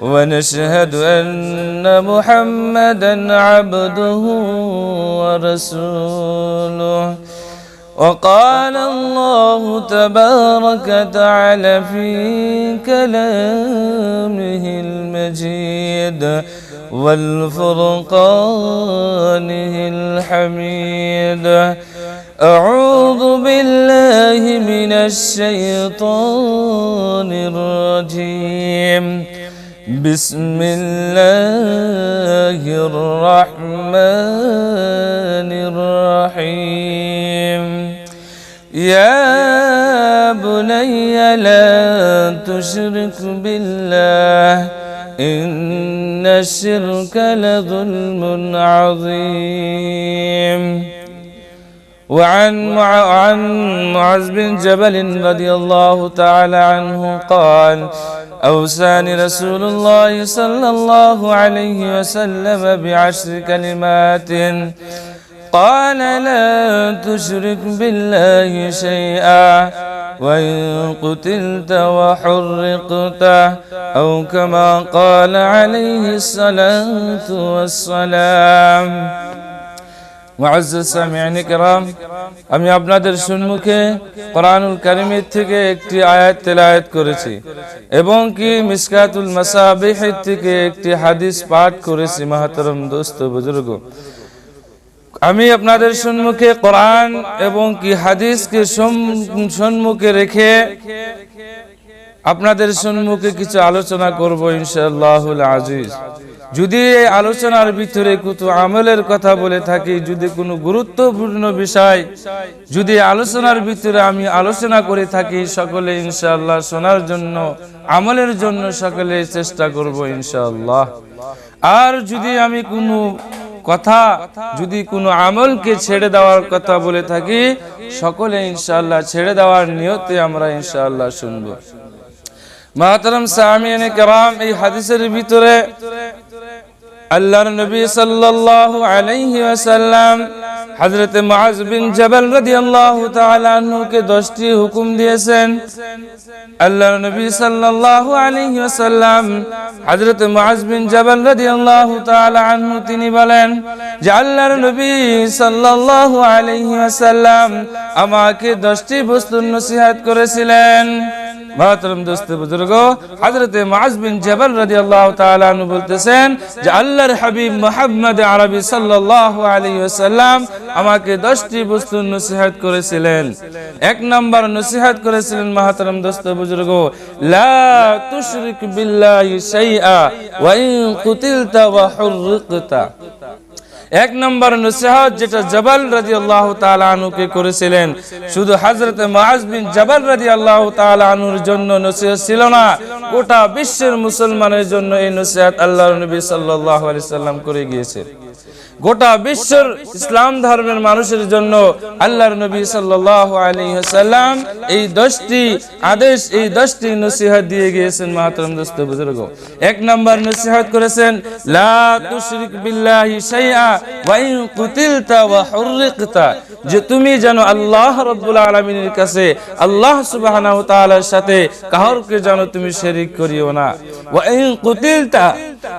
ونشهد أن محمدا عبده ورسوله. وقال الله تبارك وتعالى في كلامه المجيد والفرقانه الحميد. أعوذ بالله من الشيطان الرجيم. بسم الله الرحمن الرحيم. يا بني لا تشرك بالله إن الشرك لظلم عظيم. وعن عن معاذ بن جبل رضي الله تعالى عنه قال أوساني رسول الله صلى الله عليه وسلم بعشر كلمات. قال لا تشرك بالله شيئا وإن قتلت وحرقت أو كما قال عليه الصلاة والسلام. আমি আপনাদের সম্মুখে কোরআনুল কারিমের থেকে একটি আয়াত তেলায়াত করেছি এবং কি মিসকাতুল মাসাবিহের থেকে একটি হাদিস পাঠ করেছি, মাহাতরম দোস্ত বুজুর্গ। আমি আপনাদের সম্মুখে কোরআন এবং কি হাদিসকে সম- সম্মুখে রেখে আপনাদের সম্মুখে কিছু আলোচনা করব ইনশাআল্লাহুল আজিজ। যদি এই আলোচনার ভিতরে কিছু আমলের কথা বলে থাকি, যদি কোনো গুরুত্বপূর্ণ বিষয়, যদি আলোচনার ভিতরে আমি আলোচনা করে থাকি, সকলে ইনশাআল্লাহ শোনার জন্য, আমলের জন্য সকলে চেষ্টা করব ইনশাআল্লাহ। আর যদি আমি কোনো কথা, যদি কোনো আমলকে ছেড়ে দেওয়ার কথা বলে থাকি, সকলে ইনশাআল্লাহ ছেড়ে দেওয়ার নিয়তে আমরা ইনশাআল্লাহ শুনব। মাহতারাম সামিয়ানে কেরাম, এই হাদিসের ভিতরে আল্লাহর নবী সাল্লাল্লাহু আলাইহি ওয়াসাল্লাম হযরত মুআজ বিন জাবাল রাদিয়াল্লাহু তাআলা আনহুকে 10টি হুকুম দিয়েছেন। আল্লাহর নবী সাল্লাল্লাহু আলাইহি ওয়াসাল্লাম হযরত মুআজ বিন জাবাল রাদিয়াল্লাহু তাআলা আনহু তিনি বলেন যে, আল্লাহর নবী সাল্লাল্লাহু আলাইহি ওয়াসাল্লাম আমাকে 10টি বস্তুর নসিহত করেছিলেন। মহতরম দোস্ত বুজুর্গ, হযরত মুআজ বিন জাবাল রাদিয়াল্লাহু তাআলা আনহু বলতেছেন যে, আল্লাহর হাবিব মুহাম্মদ আরবি আলাইহি ওয়াসাল্লাম আমাকে 10টি বস্তুর নসিহত করেছিলেন। এক নাম্বার নসিহত করেছিলেন মহতরম দোস্ত বুজুর্গ, লা তুশরিক বিল্লাহি শাইআ ওয়া ইন কুতিলতা ওয়া হুররিকতা। এক নম্বর নসিহত যেটা জবাল রাজি আল্লাহ তালুকে করেছিলেন। শুধু হাজরত মাহাজবিন বিন জবাল রাজি আল্লাহ তালুর জন্য নসিহত ছিল না, গোটা বিশ্বের মুসলমানের জন্য এই নসিহত আল্লাহ নবী সাল্লাহ আলি সাল্লাম করে গিয়েছে। গোটা বিশ্বের ইসলাম ধর্মের মানুষের জন্য আল্লাহর নবী ওয়াসাল্লাম এই 10টি আদেশ, এই 10টি নসিহত দিয়ে গিয়েছেন মাহতরম দোস্ত বুজুর্গ। এক নাম্বার নসিহত করেছেন যে তুমি যেন আল্লাহ রাব্বুল আলামিনের কাছে আল্লাহ সুবহানাহু সাথে কাহরকে যেন তুমি শরীক করিও না। কুতিলতা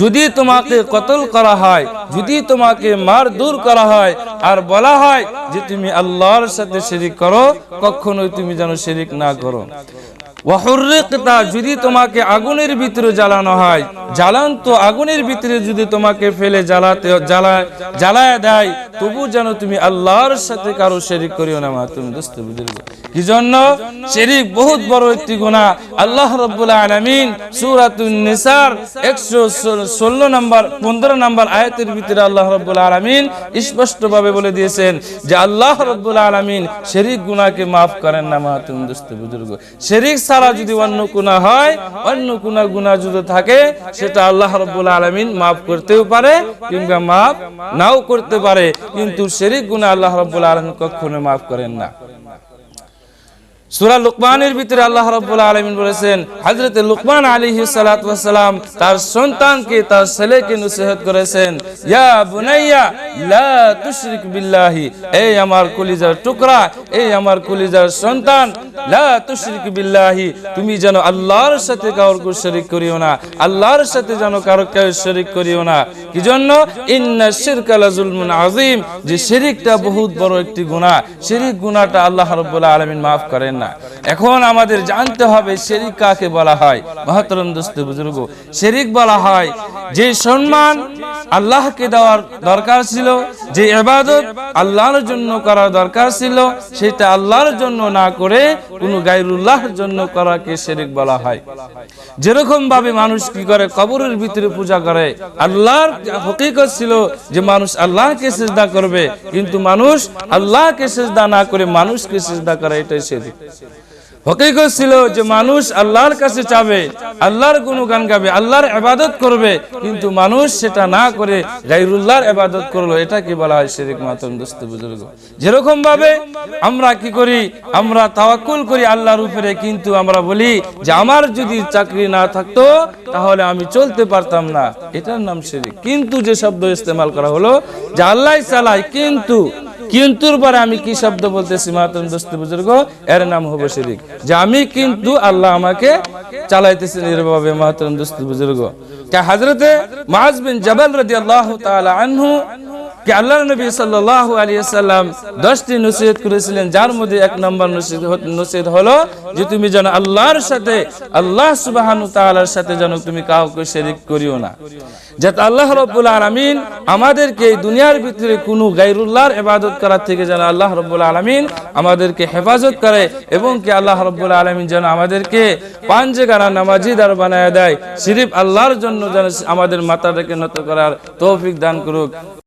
যদি তোমাকে কতল করা হয়, যদি তোমাকে মার দূর করা হয়, আর বলা হয় যে তুমি আল্লাহর সাথে শিরিক করো, কখনোই তুমি যেন শিরিক না করো। যদি তোমাকে আগুনের ভিতরে জ্বালানো হয় জ্বালান্ত আগুনের ভিতরে যদি তোমাকে ফেলে জ্বালাতে জ্বালায় জ্বালায় দেয় তবু যেন তুমি আল্লাহর সাথে কারও শরীক করিও না, মা, তুমি দোস্ত বুজুর্গ কি জন্য শরীক বহুত বড় একটি গুনাহ। আল্লাহ রাব্বুল আলামিন সূরাতুন নিসার 116 নম্বর 15 নম্বর আয়াতের ভিতরে আল্লাহ রাব্বুল আলামিন স্পষ্টভাবে বলে দিয়েছেন যে আল্লাহ রাব্বুল আলামিন শরীক গুনাহকে maaf করেন না, মা, তুমি দোস্ত বুজুর্গ। শরীক ছাড়া যদি অন্য গুনাহ হয়, অন্য কোন গুনাহ যদি থাকে, সেটা আল্লাহ রাব্বুল আলামিন maaf করতেও পারে কিংবা maaf নাও করতে পারে। কিন্তু শেরিক গুণা আল্লাহ রব্বুল আলম কখনো মাফ করেন না। সূরা লুকমানের ভিতরে আল্লাহ রাব্বুল আলামিন বলেছেন, হযরত লুকমান ওয়াস সালাম তার সন্তানকে, তার ছেলেকে নসিহত করেছেন, ইয়া বুনাইয়া, লা তুশরিক বিল্লাহি, এই আমার কলিজার টুকরা, এই আমার কলিজার সন্তান, লা তুশরিক বিল্লাহি, তুমি যেন আল্লাহর সাথে কাউকে শরীক করিও না, আল্লাহর সাথে যেন কারও কেউ শরীক করিও না। কি জন্য? ইন্না শিরকা আযীম যে শিরিকটা বহুত বড় একটি গুনাহ, শিরিক গুনাহটা আল্লাহ রাব্বুল আলামিন maaf করেন না। এখন আমাদের জানতে হবে শেরিক কাকে বলা হয়? মহাতরম দোস্ত বুজুর্গ শেরিক বলা হয় যে সম্মান আল্লাহকে দেওয়ার দরকার ছিল, যে ইবাদত আল্লাহর জন্য করার দরকার ছিল, সেটা আল্লাহর জন্য না করে কোনো গায়রুল্লাহর জন্য করাকে শিরিক বলা হয়। যেরকম ভাবে মানুষ কি করে কবরের ভিতরে পূজা করে, আল্লাহর হকিকত ছিল যে মানুষ আল্লাহকে সেজদা করবে, কিন্তু মানুষ আল্লাহকে সেজদা না করে মানুষকে সেজদা করে, এটাই শিরিক। হকিকত ছিল যে মানুষ আল্লাহর কাছে চাবে, আল্লাহর গুণগান গাবে, আল্লাহর ইবাদত করবে, কিন্তু মানুষ সেটা না করে গাইরুল্লাহর ইবাদত করল। এটা কি বলা হয় শিরিক মাতম দোস্ত বুজুর্গ। যেরকম ভাবে আমরা কি করি, আমরা তাওয়াক্কুল করি আল্লাহর উপরে, কিন্তু আমরা বলি যে আমার যদি চাকরি না থাকতো, তাহলে আমি চলতে পারতাম না। এটার নাম শিরিক। কিন্তু যে শব্দ ইস্তেমাল করা হলো, যে আল্লাহ চালায়, কিন্তু কিন্তুর পরে আমি কি শব্দ বলতেছি মাতন দোস্ত বুজুর্গ? এর নাম হবে শিরিক। যে আমি কিন্তু আল্লাহ আমাকে চালাইতেছেন এরভাবে মাতন দোস্ত বুজুর্গ। হাজরতে মাহাজ বিন রাজি আল্লাহ তালা আনহু কি আল্লাহ নবী সাল্লাল্লাহু আলাইহি সাল্লাম 10টি নসিহত করেছিলেন, যার মধ্যে এক নম্বর নসিহত হলো যে তুমি যেন আল্লাহর সাথে, আল্লাহ সুবহানাহু তাআলার সাথে যেন তুমি কাউকে শরীক করিও না। যাতে আল্লাহ রাব্বুল আলামিন আমাদেরকে এই দুনিয়ার ভিতরে কোনো গায়রুল্লাহর ইবাদত করার থেকে যেন আল্লাহ রাব্বুল আলামিন আমাদেরকে হেফাজত করে এবং কি আল্লাহ রাব্বুল আলামিন যেন আমাদেরকে পাঞ্জেগারা নামাজিদার বানায় দেয়, সিরিফ আল্লাহর জন্য যেন আমাদের মাথাটাকে নত করার তৌফিক দান করুক।